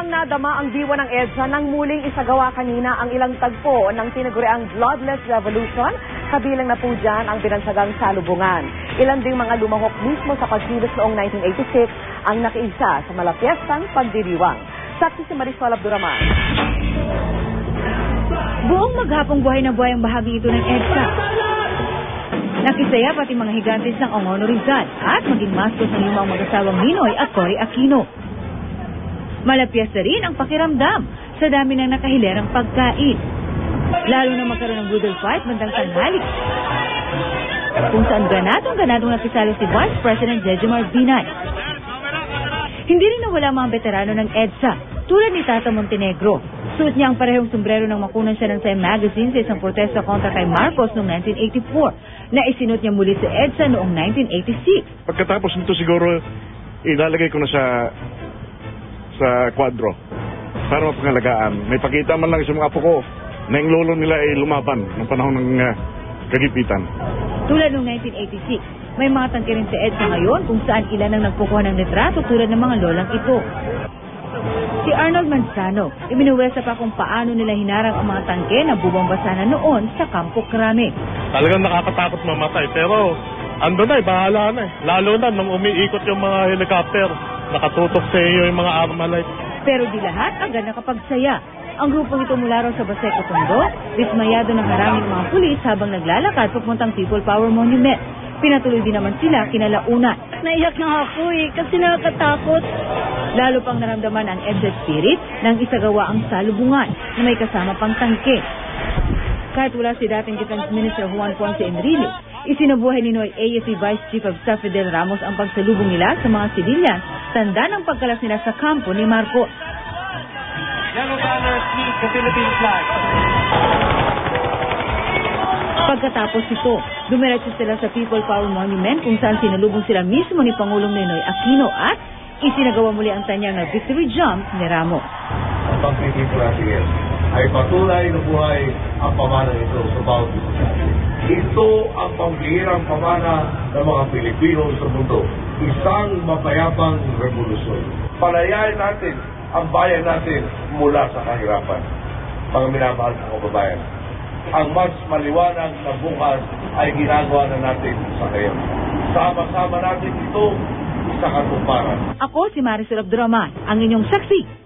Lamang nadama ang diwa ng EDSA nang muling isagawa kanina ang ilang tagpo ng tinaguriang Bloodless Revolution, kabilang na po dyan ang binansagang salubungan. Ilan ding mga lumahok mismo sa pagkilos noong 1986 ang nakiisa sa malapiestang pagdiriwang. Saksi si Marisol Abduraman. Buong maghapong buhay na buhay ang bahagi ito ng EDSA. Nakisaya pati mga higantes ng Ongono Rizal at maging mascot ng lumang mag-asawang Ninoy at Cory Aquino. Malapyas na rin ang pakiramdam sa dami ng nakahilerang pagkain. Lalo na magkaroon ng brutal fight bandang tanghali. Kung saan ganadong nakisalo si Vice President Jejomar Binay. Hindi rin nawala mga veterano ng EDSA tulad ni Tata Montenegro. Suot niya ang parehong sombrero ng makunan siya ng Time Magazine sa isang protesta kontra kay Marcos noong 1984 na isinuot niya muli sa EDSA noong 1986. Pagkatapos nito siguro ilalagay ko na sa sa kwadro para mapangalagaan. May pakita man lang sa mga apo ko na yung lolo nila ay lumaban ng panahon ng ah, kagipitan. Tulad noong 1986, may mga tangke rin sa EDSA ngayon kung saan ilan ang nagkukuha ng litrato tulad ng mga lolang ito. Si Arnold Manzano, iminuwesa pa kung paano nila hinarang ang mga tangke na bubomba sana noon sa Campo Crame. Talagang nakakatakot mamatay. Pero ando na eh, bahala na eh. Lalo na nung umiikot yung mga helicopter, nakatutok sa iyo yung mga Armalite. Pero di lahat agad nakapagsaya. Ang grupong ito mula raw sa Baseco Tondo, dismayado ng haraming mga pulis habang naglalakad papuntang People Power Monument. Pinatuloy din naman sila kinalauna. Naiyak na ako eh, kasi nakakatakot. Lalo pang naramdaman ang EDSA spirit nang isagawa ang salubungan na may kasama pang tangke. Kahit wala si dating Defense Minister Juan Ponce Enrile, isinubuhay ni Noy AFP Vice Chief of Staff Fidel Ramos ang pagsalubong nila sa mga sibilyan, tanda ng pagkalas nila sa kampo ni Marcos. Yellow the Philippine flag. Pagkatapos ito, dumiretso sila sa People Power Monument kung saan sinalubong sila mismo ni Pangulong Ninoy Aquino at isinagawa muli ang tanyag na victory jump ni Ramos. ang pagpipig ay patunay na buhay ang pamana nito sa bawat isa. Ito ang pambihirang pamana ng mga Pilipino sa mundo. Isang mapayapang revolusyon. Palayain natin ang bayan natin mula sa kahirapan. Mga minamahal ng kababayan. Ang mas maliwanag na bukas ay ginagawa na natin sa ngayon. Sama-sama natin ito sa katuparan. Ako si Marisol Abduraman, ang inyong saksi